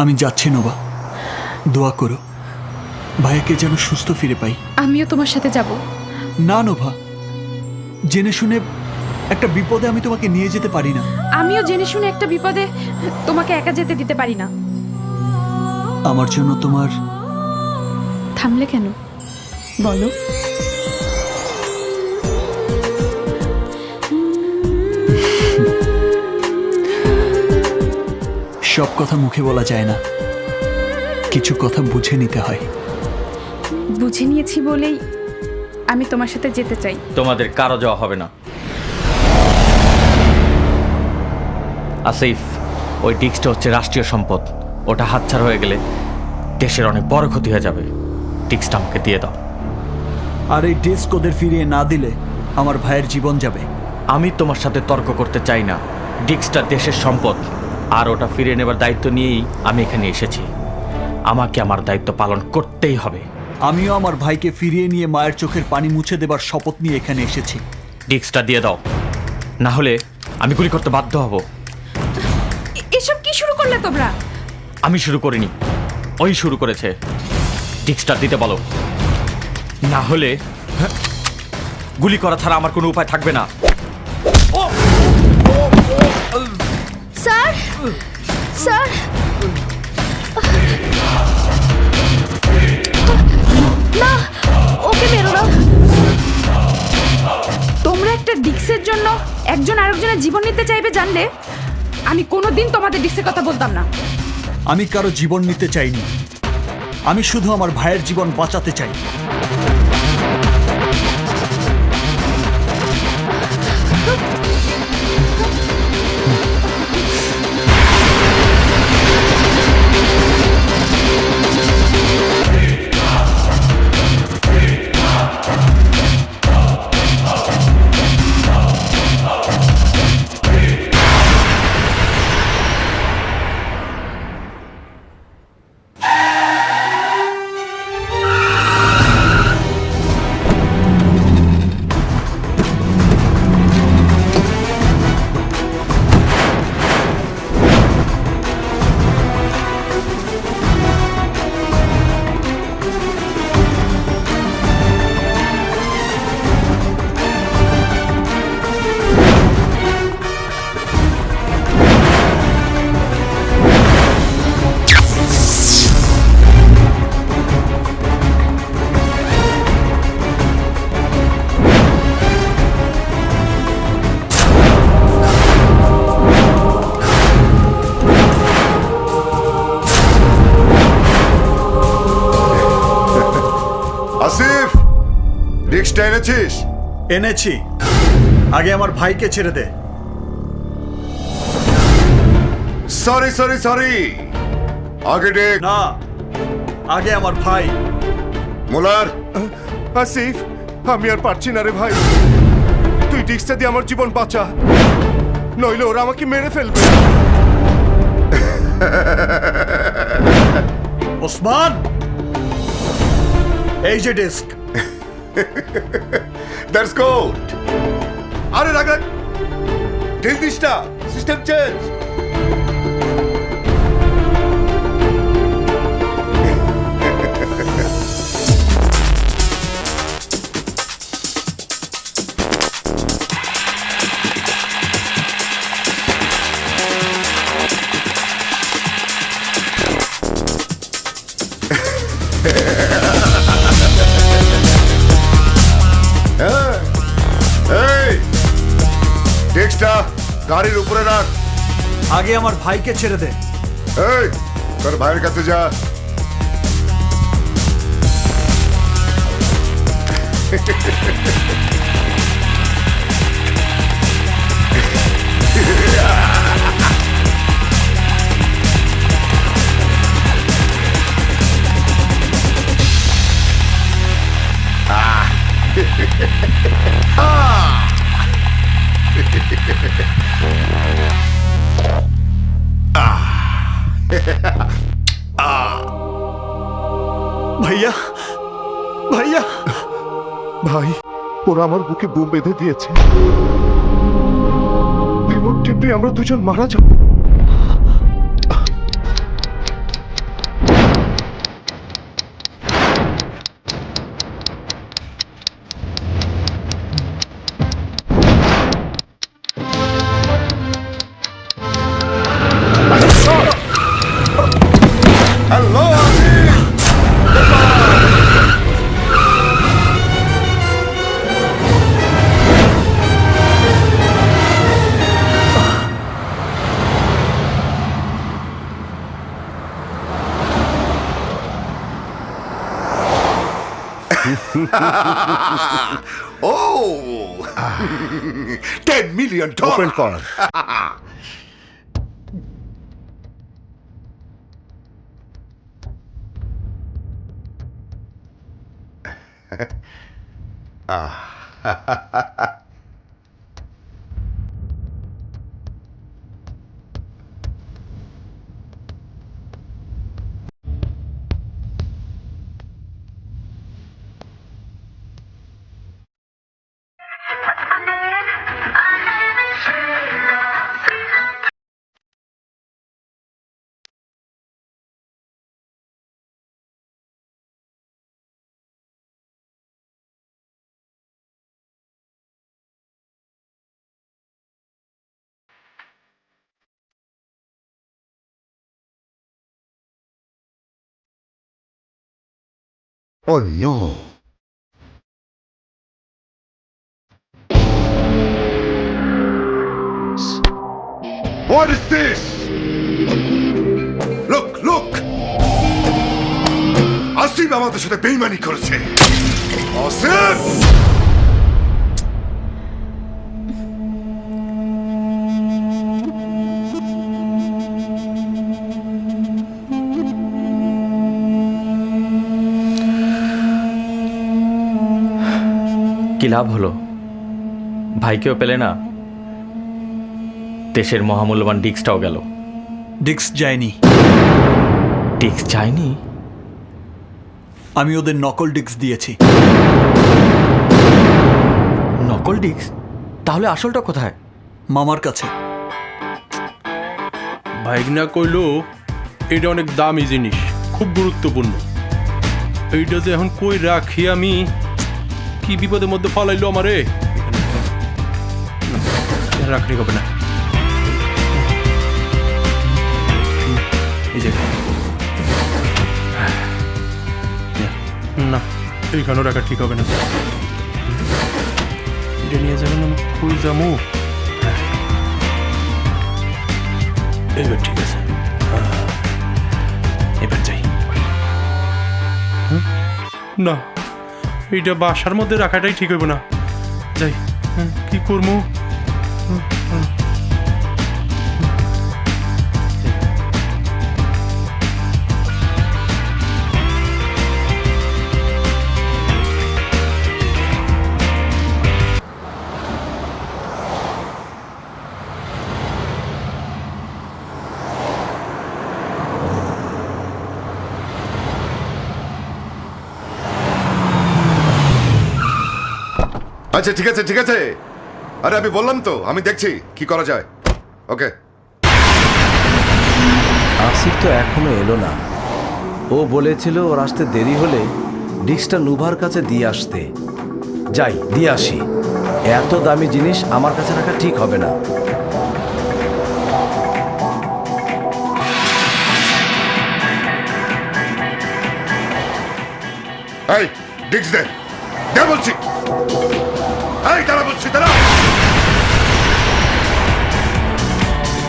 আমি যাচ্ছি নোবা দোয়া করো। ভাইয়াকে যেন সুস্থ ফিরে পাই। আমিও তোমার সাথে যাব। না নোভা। জেনে শুনে একটা বিপদে আমি তোমাকে নিয়ে যেতে পারি না। আমিও জেনে শুনে একটা বিপদে তোমাকে একা যেতে দিতে পারি না। আমার জন্য তোমার থামলে কেন? বলো। সব কথা মুখে বলা যায় না। কিছু কথা বুঝে নিতে হয়। বুঝে নিয়েছি বলেই আমি তোমার সাথে যেতে চাই। তোমাদের কারও যাওয়া হবে না। আসিফ ওই ডিস্কটা হচ্ছে রাষ্ট্রীয় সম্পদ। ওটা হাতছাড়া হয়ে গেলে দেশের অনেক বড় ক্ষতি হয়ে যাবে। ডিস্কটা আমাকে দিয়ে দাও। আর এই ডেস্ক ওদের ফিরিয়ে না দিলে আমার ভাইয়ের জীবন যাবে। আমি তোমার সাথে তর্ক করতে চাই না। ডিস্কটা দেশের সম্পদ। আর ওটা ফিরিয়ে নেবার দায়িত্ব নিয়েই আমি এখানে এসেছি। আমাকে আমার দায়িত্ব পালন করতেই হবে। আমিও আমার ভাইকে ফিরিয়ে নিয়ে মায়ের চোখের পানি মুছে দেবার শপথ নিয়ে এখানে এসেছি। ডিস্কটা দিয়ে দাও। না হলে আমি গুলি করতে বাধ্য হব। এসব কি শুরু করলে তোমরা? আমি শুরু করিনি। ওই শুরু করেছে। ডিস্কটা দিতে বলো। না হলে হ্যাঁ, গুলি করা ছাড়া আমার কোনো উপায় থাকবে না। স্যার। না, ওকে মেরো না। তোমরা একটা ডিক্সের জন্য একজন আরেকজনের জীবন নিতে চাইবে জানলে? আমি কোনোদিন তোমাদের ডিক্সের কথা বলতাম না। আমি কারও জীবন নিতে চাইনি। আমি শুধু আমার ভাইয়ের জীবন বাঁচাতে চাই। এনেছিস? এনেছি। আগে আমার ভাইকে ছেড়ে দে। সরি সরি সরি আগে ডেক না আগে আমার ভাই। মোলার। আসিফ আমি আর পারছি না রে ভাই। তুই ডিস্কটা দিয়ে আমার জীবন বাঁচা। নইলে ওরা আমাকে মেরে ফেলবে। ওসমান! এই যে ডেস্ক। দ্যাটস গুড আরে রাগা ঢিল দিসটা সিস্টেম চেঞ্জ গাড়ির উপরে রাখ। আগে আমার ভাইকে ছেড়ে দে। এই তোর ভাইয়ের কাছে যা। ভাইয়া ভাইয়া। ভাই, ওরা আমার বুকে বুম বেঁধে দিয়েছে। বিপদ টিপে আমরা দুজন মারা যাব। oh! Ten million dollars! Open call. ah. おいよー What is this? Look, look! アスイバマと一緒でベイマンに殺せ押せ কি লাভ হলো? ভাইকেও পেলে না? দেশের মহামূল্যবান ডিক্সটাও গেল। ডিক্স যায়নি। ডিক্স যায়নি? আমি ওদের নকল ডিক্স দিয়েছি। নকল ডিস্ক? তাহলে আসলটা কোথায়? মামার কাছে। ভাইগনা কইল এটা অনেক দামি জিনিস খুব গুরুত্বপূর্ণ। এইটা যে এখন কই রাখি আমি কি বিপদের মধ্যে ফালাইলো আমারে? রাখলে হবে না। এই যে। না, এইখানেও রাখা ঠিক হবে না। এটা নিয়ে যাবেন আমি কই যাব। এবার ঠিক আছে। এবার যাই? না। এইটা বাসার মধ্যে রাখাটাই ঠিক হইব না। যাই কি করব আচ্ছা ঠিক আছে ঠিক আছে। আরে আমি বললাম তো আমি দেখছি কি করা যায়। ওকে। আসিফ তো এখনও এলো না। ও বলেছিল ওর আসতে দেরি হলে ডিস্কটা নুভার কাছে দিয়ে আসতে। যাই দিয়ে আসি। এত দামি জিনিস আমার কাছে রাখা ঠিক হবে না। এই ডিস্ক দে। দে বলছি। এই তারা বলছি তারা